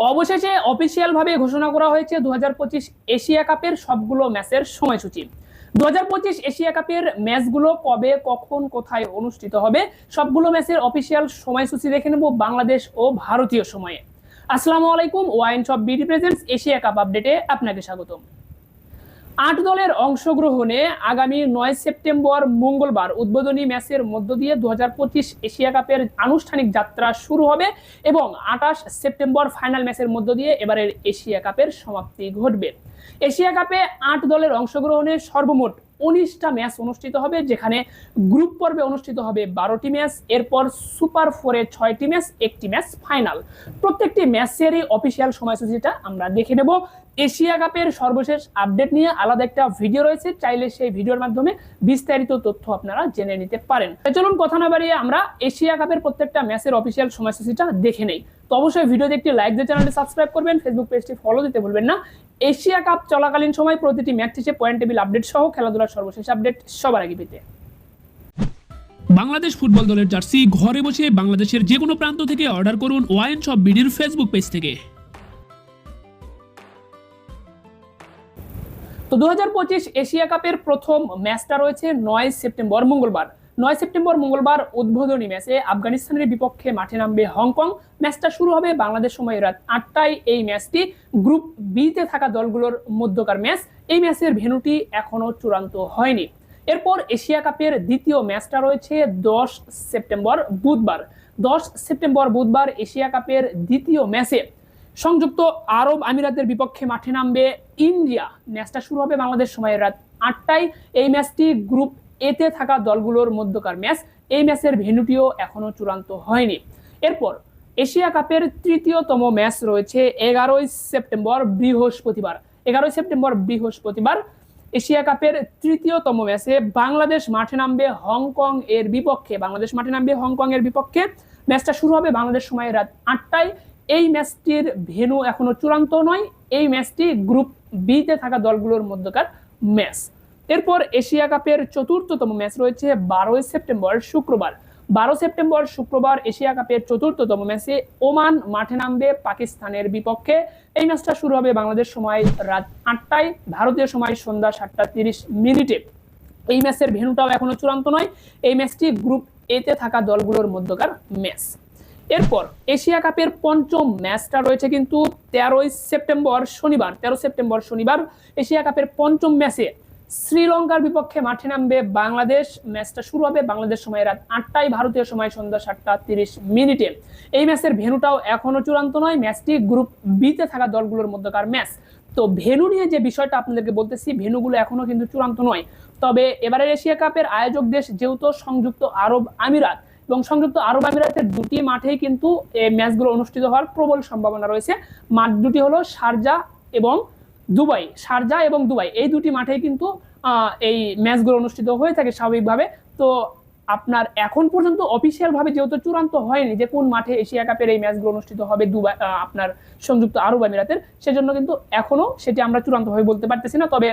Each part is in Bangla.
অবশেষে অফিসিয়ালভাবে ঘোষণা করা হয়েছে দু হাজার পঁচিশ এশিয়া কাপের সবগুলো ম্যাচের সময়সূচি। দুহাজার পঁচিশ এশিয়া কাপের ম্যাচগুলো কবে, কখন, কোথায় অনুষ্ঠিত হবে, সবগুলো ম্যাচের অফিসিয়াল সময়সূচি দেখে নেব বাংলাদেশ ও ভারতীয় সময়ে। আসসালামু আলাইকুম, wine shop B D presents, Asia cup আপডেটে আপনাকে স্বাগতম। আট দলের অংশগ্রহণে আগামী নয় সেপ্টেম্বর মঙ্গলবার উদ্বোধনী ম্যাচের মধ্য দিয়ে দু হাজার পঁচিশ এশিয়া কাপের আনুষ্ঠানিক যাত্রা শুরু হবে এবং আঠাশ সেপ্টেম্বর ফাইনাল ম্যাচের মধ্য দিয়ে এবারের এশিয়া কাপের সমাপ্তি ঘটবে। এশিয়া কাপে আট দলের অংশগ্রহণে সর্বমোট উনিশটা ম্যাচ অনুষ্ঠিত হবে, যেখানে গ্রুপ পর্বে অনুষ্ঠিত হবে বারোটি ম্যাচ, এরপর সুপার ফোরে ছয়টি ম্যাচ, একটি ম্যাচ ফাইনাল। প্রত্যেকটি ম্যাচেরই অফিসিয়াল সময়সূচিটা আমরা দেখে নেব। এশিয়া কাপের সর্বশেষ আপডেট নিয়ে আলাদা একটা ভিডিও রয়েছে। চাইলে সেই ভিডিওর মাধ্যমে বিস্তারিত তথ্য আপনারা জেনে নিতে পারেন। চলুন কথা না বাড়িয়ে আমরা এশিয়া কাপের প্রত্যেকটা ম্যাচের অফিসিয়াল সময়সূচিটা দেখে নেই। তো অবশ্যই ভিডিওতে একটি লাইক দিয়ে চ্যানেলটি সাবস্ক্রাইব করবেন ফেসবুক পেজটি ফলো দিতে ভুলবেন না। এশিয়া কাপ চলাকালীন সময় প্রতিটি ম্যাচ শেষে পয়েন্ট টেবিল আপডেট সহ খেলাধুলার সর্বশেষ আপডেট সবার আগে পেতে। বাংলাদেশ ফুটবল দলের জার্সি ঘরে বসে বাংলাদেশের যে কোনো প্রান্ত থেকে অর্ডার করুন ওয়াইন শপ বিডির ফেসবুক পেজ থেকে। তো দুহাজার পঁচিশ এশিয়া কাপের প্রথম ম্যাচটা রয়েছে নয় সেপ্টেম্বর মঙ্গলবার। নয় সেপ্টেম্বর মঙ্গলবার উদ্বোধনী ম্যাচে আফগানিস্তানের বিপক্ষে মাঠে নামবে হংকং। ম্যাচটা শুরু হবে বাংলাদেশ সময় রাত আটটায়। এই ম্যাচটি গ্রুপ বিতে থাকা দলগুলোর মধ্যকার ম্যাচ। এই ম্যাচের ভেন্যুটি এখনও চূড়ান্ত হয়নি। এরপর এশিয়া কাপের দ্বিতীয় ম্যাচটা রয়েছে দশ সেপ্টেম্বর বুধবার। দশ সেপ্টেম্বর বুধবার এশিয়া কাপের দ্বিতীয় ম্যাচে সংযুক্ত আরব আমিরাতের বিপক্ষে মাঠে নামবে ইন্ডিয়া। ম্যাচটা শুরু হবে বাংলাদেশ সময় রাত আটটায়। এই ম্যাচটি গ্রুপ এতে থাকা দলগুলোর মধ্যকার ম্যাচ। এই ম্যাচের ভেন্যুটিও এখনও চূড়ান্ত হয়নি। এরপর এশিয়া কাপের তৃতীয়তম ম্যাচ রয়েছে এগারোই সেপ্টেম্বর বৃহস্পতিবার। এগারোই সেপ্টেম্বর বৃহস্পতিবার এশিয়া কাপের তৃতীয়তম ম্যাচে বাংলাদেশ মাঠে নামবে হংকং এর বিপক্ষে। বাংলাদেশ মাঠে নামবে হংকং এর বিপক্ষে। ম্যাচটা শুরু হবে বাংলাদেশ সময় রাত আটটায়। এই ম্যাচটির ভেন্যু এখনও চূড়ান্ত নয়। এই ম্যাচটি গ্রুপ বিতে থাকা দলগুলোর মধ্যকার ম্যাচ। এরপর এশিয়া কাপের চতুর্থতম ম্যাচ রয়েছে বারোই সেপ্টেম্বর, শুক্রবার। বারো সেপ্টেম্বর, শুক্রবার এশিয়া কাপের চতুর্থতম ম্যাচে ওমান মাঠে নামবে পাকিস্তানের বিপক্ষে। এই ম্যাচটা শুরু হবে বাংলাদেশ সময় রাত আটটায়, ভারতীয় সময় সন্ধ্যা সাতটা তিরিশ মিনিটে। এই ম্যাচের ভেন্যুটাও এখনও চূড়ান্ত নয়। এই ম্যাচটি গ্রুপ এতে থাকা দলগুলোর মধ্যকার ম্যাচ। এরপর এশিয়া কাপের পঞ্চম ম্যাচটা রয়েছে কিন্তু তেরোই সেপ্টেম্বর শনিবার তেরো সেপ্টেম্বর শনিবার এশিয়া কাপের পঞ্চম ম্যাচে শ্রীলঙ্কার বিপক্ষে মাঠে নামবে বাংলাদেশ। ম্যাচটা শুরু হবে বাংলাদেশ সময় রাত আটটায়, ভারতীয় সময় সন্ধ্যা সাতটা তিরিশ মিনিটে। এই ম্যাচের ভেন্যুটাও এখনও চূড়ান্ত নয়, ম্যাচটি গ্রুপ বিতে থাকা দলগুলোর মধ্যকার ম্যাচ। তো ভেনু নিয়ে যে বিষয়টা আপনাদেরকে বলতেছি ভেনুগুলো এখনও কিন্তু চূড়ান্ত নয়। তবে এবারের এশিয়া কাপের আয়োজক দেশ যেহেতু সংযুক্ত আরব আমিরাত এবং সংযুক্ত আরব আমিরাতের দুটি মাঠেই কিন্তু এই ম্যাচগুলো অনুষ্ঠিত হওয়ার প্রবল সম্ভাবনা রয়েছে। মাঠ দুটি হলো শারজা এবং দুবাই। শারজা এবং দুবাই, এই দুটি মাঠেই কিন্তু এই ম্যাচগুলো অনুষ্ঠিত হয়ে থাকে স্বাভাবিকভাবে। তো আপনার এখন পর্যন্ত অফিসিয়াল ভাবে যেহেতু চূড়ান্ত হয়নি যে কোন মাঠে এশিয়া কাপের এই ম্যাচগুলো অনুষ্ঠিত হবে দুবাই আপনার সংযুক্ত আরব আমিরাতের, সেজন্য কিন্তু এখনও সেটি আমরা চূড়ান্তভাবে বলতে পারতেছি না। তবে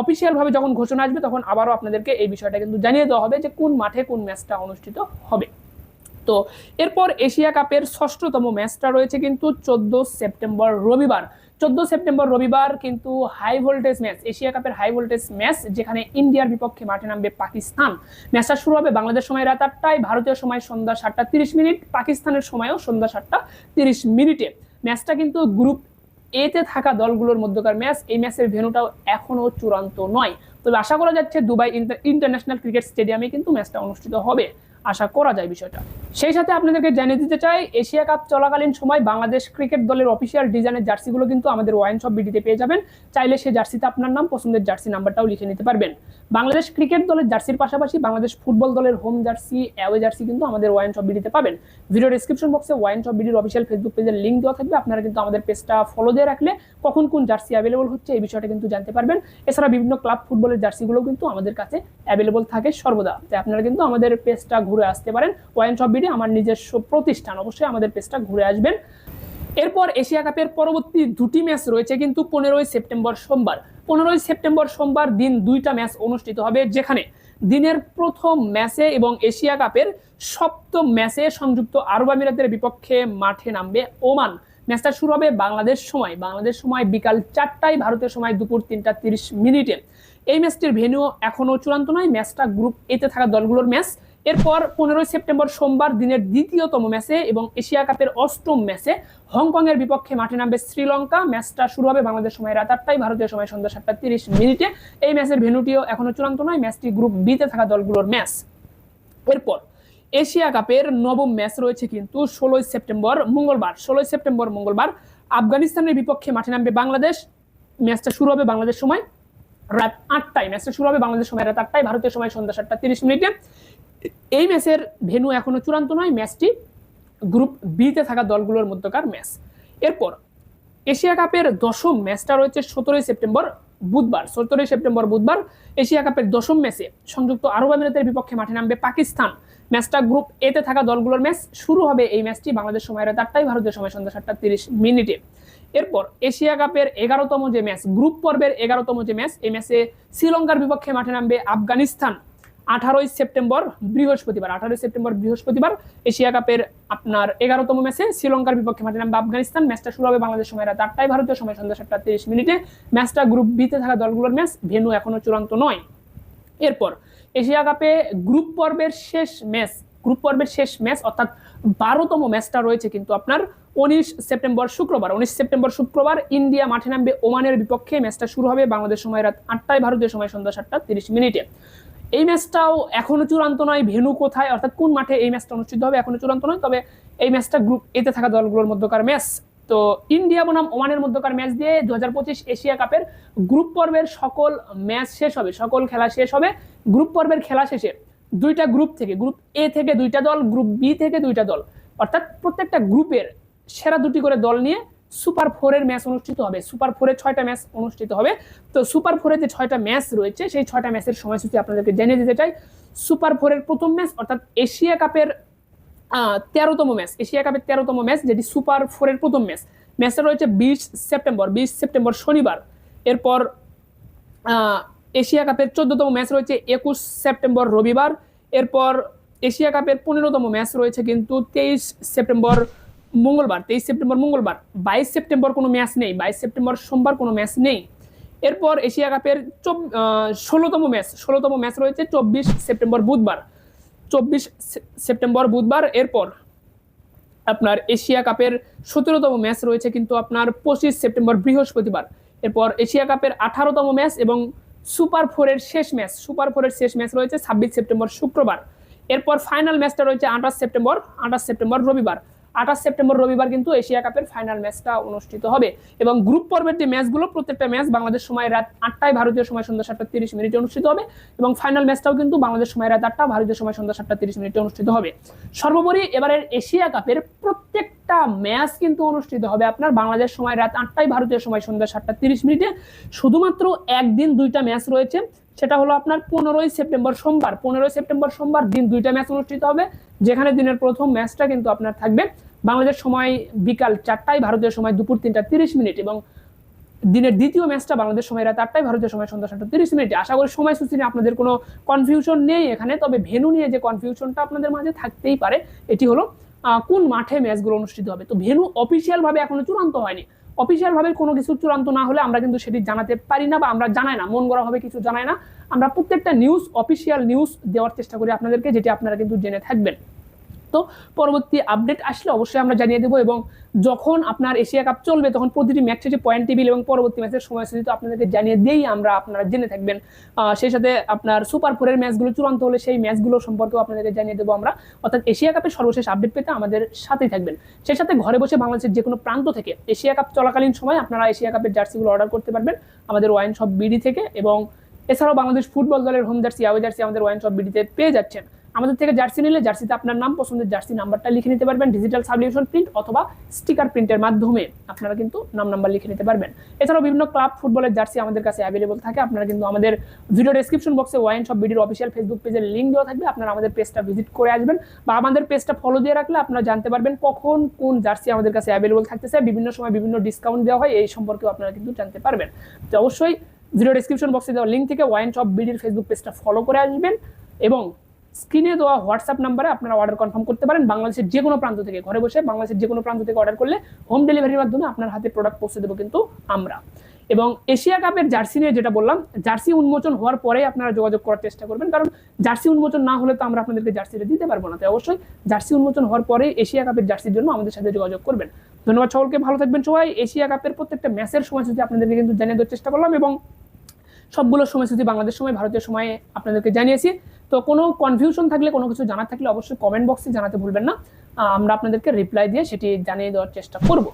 অফিসিয়াল ভাবে যখন ঘোষণা আসবে, তখন আবারও আপনাদেরকে এই বিষয়টা কিন্তু জানিয়ে দেওয়া হবে যে কোন মাঠে কোন ম্যাচটা অনুষ্ঠিত হবে। তো এরপর এশিয়া কাপের ষষ্ঠতম ম্যাচটা রয়েছে কিন্তু চোদ্দ সেপ্টেম্বর রবিবার। চোদ্দ সেপ্টেম্বর রবিবার কিন্তু হাই ভোল্টেজ ম্যাচ এশিয়া কাপের হাই ভোল্টেজ ম্যাচ যেখানে ইন্ডিয়ার বিপক্ষে মাঠে নামবে পাকিস্তান। ম্যাচটা শুরু হবে বাংলাদেশ সময় রাত আটটায়, ভারতীয় সময় সন্ধ্যা সাতটা তিরিশ মিনিট, পাকিস্তানের সময়ও সন্ধ্যা সাতটা তিরিশ মিনিটে। ম্যাচটা কিন্তু গ্রুপ এতে থাকা দলগুলোর মধ্যকার ম্যাচ, এই ম্যাচের ভেনুটাও এখনও চূড়ান্ত নয়। তবে আশা করা যাচ্ছে দুবাই ইন্টারন্যাশনাল ক্রিকেট স্টেডিয়ামে কিন্তু ম্যাচটা অনুষ্ঠিত হবে। আশা করা যায় বিষয়টা। সেই সাথে আপনাদেরকে জানিয়ে দিতে চাই, এশিয়া কাপ চলাকালীন সময় বাংলাদেশ ক্রিকেট দলের অফিসিয়াল ডিজাইনের জার্সিগুলো কিন্তু আমাদের ওয়াইন শপ বিডিতে পেয়ে যাবেন। চাইলে সেই জার্সিতে আপনার নাম, পছন্দের জার্সি নাম্বারটাও লিখে নিতে পারবেন। বাংলাদেশ ক্রিকেট দলের জার্সির পাশাপাশি বাংলাদেশ ফুটবল দলের হোম জার্সি অ্যাওয়ে জার্সি কিন্তু আমাদের ওয়াইন শপ বিডিতে পাবেন। ভিডিও ডিসক্রিপশন বক্সে ওয়াইন শপ বিডির অফিসিয়াল ফেসবুক পেজের লিঙ্ক দেওয়া থাকবে। আপনারা কিন্তু আমাদের পেজটা ফলো দিয়ে রাখলে কখন কোন জার্সি অ্যাভেলেবল হচ্ছে এই বিষয়টা কিন্তু জানতে পারবেন। এছাড়া বিভিন্ন ক্লাব ফুটবলের জার্সিগুলো কিন্তু আমাদের কাছে অ্যাভেলেবল থাকে সর্বদা। তাই আপনারা কিন্তু আমাদের পেজটা ঘুরে আসতে পারেন। ওয়াইন শপ বিডি আমার নিজস্ব প্রতিষ্ঠান। অবশ্যই আমাদের পেজটা ঘুরে আসবেন। এরপর এশিয়া কাপের পরবর্তী দুটি ম্যাচ রয়েছে কিন্তু পনেরোই সেপ্টেম্বর সোমবার। পনেরোই সেপ্টেম্বর সোমবার দিন দুইটা ম্যাচ অনুষ্ঠিত হবে, যেখানে দিনের প্রথম ম্যাচে এবং এশিয়া কাপের সপ্তম ম্যাচে সংযুক্ত আরব আমিরাতের বিপক্ষে মাঠে নামবে ওমান। ম্যাচটা শুরু হবে বাংলাদেশ সময়। বাংলাদেশ সময় বিকাল চারটায়, ভারতের সময় দুপুর তিনটা তিরিশ মিনিটে। এই ম্যাচটির ভেন্যু এখনও চূড়ান্ত নয়। ম্যাচটা গ্রুপ এতে থাকা দলগুলোর ম্যাচ এরপর পনেরোই সেপ্টেম্বর সোমবার দিনের দ্বিতীয়তম ম্যাচে এবং এশিয়া কাপের অষ্টম ম্যাচে হংকং এর বিপক্ষে মাঠে নামবে শ্রীলঙ্কা। ম্যাচটা শুরু হবে বাংলাদেশ সময় রাত আটটায়, ভারতীয় সময় সন্ধ্যা সাতটা তিরিশ মিনিটে। এই ম্যাচের ভেন্যুটিও এখনও চূড়ান্ত নয়। ম্যাচটি গ্রুপ বিতে থাকা দলগুলোর ম্যাচ। এরপর এশিয়া কাপের নবম ম্যাচ রয়েছে কিন্তু ষোলোই সেপ্টেম্বর মঙ্গলবার। ষোলোই সেপ্টেম্বর মঙ্গলবার আফগানিস্তানের বিপক্ষে মাঠে নামবে বাংলাদেশ। ম্যাচটা শুরু হবে বাংলাদেশ সময় রাত আটটায়। ম্যাচটা শুরু হবে বাংলাদেশ সময় রাত আটটায়, ভারতীয় সময় সন্ধ্যা সাতটা তিরিশ মিনিটে। এই ম্যাচের ভেন্যু এখনও চূড়ান্ত নয়, ম্যাচটি গ্রুপ বিতে থাকা দলগুলোর মধ্যকার ম্যাচ। এরপর, এশিয়া কাপের দশম ম্যাচটা রয়েছে সতেরোই সেপ্টেম্বর বুধবার। সতেরোই সেপ্টেম্বর বুধবার, এশিয়া কাপের দশম ম্যাচে সংযুক্ত আরব আমিরাতের বিপক্ষে মাঠে নামবে পাকিস্তান। ম্যাচটা গ্রুপ এতে থাকা দলগুলোর ম্যাচ শুরু হবে এই ম্যাচটি বাংলাদেশ সময় রাত আটটায় ভারতের সময় সন্ধ্যা সাতটা তিরিশ মিনিটে। এরপর, এশিয়া কাপের এগারোতম যে ম্যাচ, গ্রুপ পর্বের এগারোতম যে ম্যাচ, এই ম্যাচে শ্রীলঙ্কার বিপক্ষে মাঠে নামবে আফগানিস্তান। আঠারোই সেপ্টেম্বর বৃহস্পতিবার, আঠারোই সেপ্টেম্বর বৃহস্পতিবার এশিয়া কাপের আপনার এগারোতম ম্যাচে শ্রীলঙ্কার বিপক্ষে মাঠে নামবে আফগানিস্তান। ম্যাচটা শুরু হবে বাংলাদেশ সময় রাত আটটায়। ভারতীয় সময় সন্ধ্যা সাতটা তিরিশ মিনিটে। ম্যাচটা গ্রুপ বিতে থাকা দলগুলোর ম্যাচ, ভেন্যু এখনও চূড়ান্ত নয়। এরপর এশিয়া কাপে গ্রুপ পর্বের শেষ ম্যাচ, গ্রুপ পর্বের শেষ ম্যাচ অর্থাৎ বারোতম ম্যাচটা রয়েছে কিন্তু আপনার উনিশ সেপ্টেম্বর শুক্রবার। উনিশ সেপ্টেম্বর শুক্রবার ইন্ডিয়া মাঠে নামবে ওমানের বিপক্ষে। ম্যাচটা শুরু হবে বাংলাদেশ সময় রাত আটটায়, ভারতীয় সময় সন্ধ্যা সাতটা তিরিশ মিনিটে। এই ম্যাচটাও এখনও চূড়ান্ত নয়। ভেনু কোথায়? অর্থাৎ কোন মাঠে এই ম্যাচটা অনুষ্ঠিত হবে এখনও চূড়ান্ত নয়। তবে এই ম্যাচটা গ্রুপ এতে থাকা দলগুলোর মধ্যকার ম্যাচ। তো ইন্ডিয়া বনাম ওমানের মধ্যকার ম্যাচ দিয়ে দু হাজার পঁচিশ এশিয়া কাপের গ্রুপ পর্বের সকল ম্যাচ শেষ হবে, সকল খেলা শেষ হবে। গ্রুপ পর্বের খেলা শেষে দুইটা গ্রুপ থেকে গ্রুপ এ থেকে দুইটা দল গ্রুপ বি থেকে দুইটা দল, অর্থাৎ প্রত্যেকটা গ্রুপের সেরা দুটি করে দল নিয়ে সুপার ফোরের ম্যাচ অনুষ্ঠিত হবে। সুপার ফোরে ছয়টা ম্যাচ অনুষ্ঠিত হবে। তো সুপার ফোরে যে ছয়টা ম্যাচ রয়েছে, সেই ছয়টা ম্যাচের সময়সূচি আপনাদেরকে জানিয়ে দিতে চাই। সুপার ফোরের প্রথম ম্যাচ অর্থাৎ এশিয়া কাপের তেরোতম ম্যাচ এশিয়া কাপের তেরোতম ম্যাচ যেটি সুপার ফোরের প্রথম ম্যাচ ম্যাচটা রয়েছে বিশ সেপ্টেম্বর বিশ সেপ্টেম্বর শনিবার। এরপর এশিয়া কাপের চোদ্দতম ম্যাচ রয়েছে একুশ সেপ্টেম্বর রবিবার। এরপর এশিয়া কাপের পনেরোতম ম্যাচ রয়েছে কিন্তু তেইশ সেপ্টেম্বর মঙ্গলবার, তেইশ সেপ্টেম্বর মঙ্গলবার, বাইশ সেপ্টেম্বর কোনো ম্যাচ নেই, বাইশ সেপ্টেম্বর সোমবার কোনো ম্যাচ নেই। এরপর এশিয়া কাপের চব ষোলোতম ম্যাচ ষোলোতম ম্যাচ রয়েছে চব্বিশ সেপ্টেম্বর বুধবার। চব্বিশ সেপ্টেম্বর বুধবার, এরপর আপনার এশিয়া কাপের সতেরোতম ম্যাচ রয়েছে কিন্তু আপনার পঁচিশ সেপ্টেম্বর বৃহস্পতিবার। এরপর এশিয়া কাপের আঠারোতম ম্যাচ এবং সুপার ফোরের শেষ ম্যাচ সুপার ফোরের শেষ ম্যাচ রয়েছে ছাব্বিশ সেপ্টেম্বর শুক্রবার। এরপর ফাইনাল ম্যাচটা রয়েছে আঠাশ সেপ্টেম্বর আঠাশ সেপ্টেম্বর রবিবার। আঠাশ সেপ্টেম্বর রবিবার কিন্তু এশিয়া কাপের ফাইনাল ম্যাচটা অনুষ্ঠিত হবে। এবং গ্রুপ পর্বের যে ম্যাচগুলো প্রত্যেকটা ম্যাচ বাংলাদেশ সময় রাত আটটায়, ভারতীয় সময় সন্ধ্যা সাতটা তিরিশ মিনিটে অনুষ্ঠিত হবে। এবং ফাইনাল ম্যাচটাও কিন্তু বাংলাদেশ সময় রাত আটটা, ভারতীয় সময় সন্ধ্যা সাতটা তিরিশ মিনিটে অনুষ্ঠিত হবে। সর্বোপরি এবারের এশিয়া কাপের প্রত্যেকটা ম্যাচ কিন্তু অনুষ্ঠিত হবে আপনার বাংলাদেশ সময় রাত আটটায়, ভারতীয় সময় সন্ধ্যা সাতটা তিরিশ মিনিটে। শুধুমাত্র একদিন দুইটা ম্যাচ রয়েছে। সেটা হলো আপনার পনেরোই সেপ্টেম্বর সোমবার। পনেরোই সেপ্টেম্বর সোমবার দিন দুইটা ম্যাচ অনুষ্ঠিত হবে, যেখানে দিনের প্রথম ম্যাচটা কিন্তু আপনার থাকবে বাংলাদেশ সময় বিকাল চারটায়, ভারতীয় সময় দুপুর তিনটা তিরিশ মিনিট এবং দিনের দ্বিতীয় ম্যাচটা বাংলাদেশ সময় রাত আটটায়, ভারতীয় সময় সন্ধ্যা সাতটা তিরিশ মিনিটে। আশা করি সময়সূচি নিয়ে আপনাদের কোনো কনফিউশন নেই এখানে, তবে ভেনু নিয়ে যে কনফিউশনটা আপনাদের মাঝে থাকতেই পারে, এটি হলো কোন মাঠে ম্যাচগুলো অনুষ্ঠিত হবে? তো ভেনু অফিসিয়াল ভাবে এখনও চূড়ান্ত হয়নি। অফিসিয়াল ভাবে কোনো কিছু চূড়ান্ত না হলে আমরা কিন্তু সেটি জানাতে পারি না বা আমরা জানাই না, মন গড়া হবে কিছু জানাই না। আমরা প্রত্যেকটা নিউজ অফিসিয়াল নিউজ দেওয়ার চেষ্টা করি আপনাদেরকে, যেটি আপনারা কিন্তু জেনে থাকবেন। তো পরবর্তী আপডেট আসলে অবশ্যই আমরা জানিয়ে দেবো এবং যখন আপনার এশিয়া কাপ চলবে, তখন প্রতিটি ম্যাচ শেষে পয়েন্ট টেবিল এবং পরবর্তী ম্যাচের সময়সূচি তো আপনাদেরকে জানিয়ে দিয়েই আমরা আপনারা জেনে থাকবেন। সেই সাথে আপনার সুপার ফোরের ম্যাচগুলো চূড়ান্ত হলে সেই ম্যাচগুলো সম্পর্কেও আপনাদেরকে জানিয়ে দেবো আমরা। অর্থাৎ এশিয়া কাপের সর্বশেষ আপডেট পেতে আমাদের সাথেই থাকবেন। সেই সাথে ঘরে বসে বাংলাদেশের যে কোনো প্রান্ত থেকে এশিয়া কাপ চলাকালীন সময় আপনারা এশিয়া কাপের জার্সিগুলো অর্ডার করতে পারবেন। আমাদের ওয়াইন শপ বিডি থেকে এবং এছাড়াও বাংলাদেশ ফুটবল দলের হোম জার্সি আওয়ে জার্সি আমাদের ওয়াইন শপ বিডিতে পেয়ে যাচ্ছেন। আমাদের থেকে জার্সি নিলে জার্সিতে আপনার নাম, পছন্দের জার্সি নাম্বারটা লিখে নিতে পারবেন ডিজিটাল সাবলিউশন প্রিন্ট অথবা স্টিকার প্রিন্টের মাধ্যমে আপনারা কিন্তু নাম, নাম্বার লিখে নিতে পারবেন। এছাড়াও বিভিন্ন ক্লাব ফুটবলের জার্সি আমাদের কাছে অ্যাভেলেবল থাকে। আপনারা কিন্তু আমাদের ভিডিও ডেসক্রিপশন বক্সে ওয়াইন শপ বিডির অফিসিয়াল ফেসবুক পেজের লিঙ্ক দেওয়া থাকবে। আপনারা আমাদের পেজটা ভিজিট করে আসবেন বা আমাদের পেজটা ফলো দিয়ে রাখলে আপনারা জানতে পারবেন কখন কোন জার্সি আমাদের কাছে অ্যাভেলেবল থাকতেছে। বিভিন্ন সময় বিভিন্ন ডিসকাউন্ট দেওয়া হয়, এই সম্পর্কেও আপনারা কিন্তু জানতে পারবেন। তো অবশ্যই ভিডিও ডেসক্রিপশন বক্সে দেওয়া লিঙ্ক থেকে ওয়াইন শপ বিডির ফেসবুক পেজটা ফলো করে আসবেন এবং স্ক্রিনে দেওয়া হোয়াটসঅ্যাপ নাম্বারে আপনারা অর্ডার কনফার্ম করতে পারেন। বাংলাদেশের যে কোনো প্রান্ত থেকে ঘরে বসে বাংলাদেশের যে কোনো প্রান্ত থেকে অর্ডার করলে হোম ডেলিভারির মাধ্যমে আপনার হাতে প্রোডাক্ট পৌঁছে দেবো কিন্তু আমরা। এবং এশিয়া কাপের জার্সি নিয়ে যেটা বললাম, জার্সি উন্মোচন হওয়ার পরে আপনারা যোগাযোগ করার চেষ্টা করবেন। কারণ জার্সি উন্মোচন না হলে তো আমরা আপনাদেরকে জার্সিটা দিতে পারব না। তাই অবশ্যই জার্সি উন্মোচন হওয়ার পরে এশিয়া কাপের জার্সির জন্য আমাদের সাথে যোগাযোগ করবেন। ধন্যবাদ সকলকে, ভালো থাকবেন সবাই। এশিয়া কাপের প্রত্যেকটা ম্যাচের সময় যদি আপনাদেরকে কিন্তু জানিয়ে দেওয়ার চেষ্টা করলাম এবং সবগুলো সময় যদি বাংলাদেশ সময়, ভারতীয় সময়ে আপনাদেরকে জানিয়েছি। তো কোনো কনফিউশন থাকলে, কোনো কিছু জানার থাকলে অবশ্যই কমেন্ট বক্সে জানাতে ভুলবেন না। আমরা আপনাদেরকে রিপ্লাই দিয়ে সেটি জানিয়ে দেওয়ার চেষ্টা করব।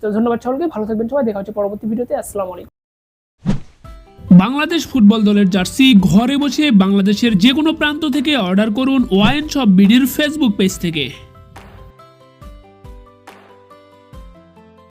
তো ধন্যবাদ সকলকে, ভালো থাকবেন সবাই, দেখা হচ্ছে পরবর্তী ভিডিওতে, আসসালামু আলাইকুম। বাংলাদেশ ফুটবল দলের জার্সি ঘরে বসে বাংলাদেশের যে কোনো প্রান্ত থেকে অর্ডার করুন ওয়াইন শপ বিডির ফেসবুক পেজ থেকে।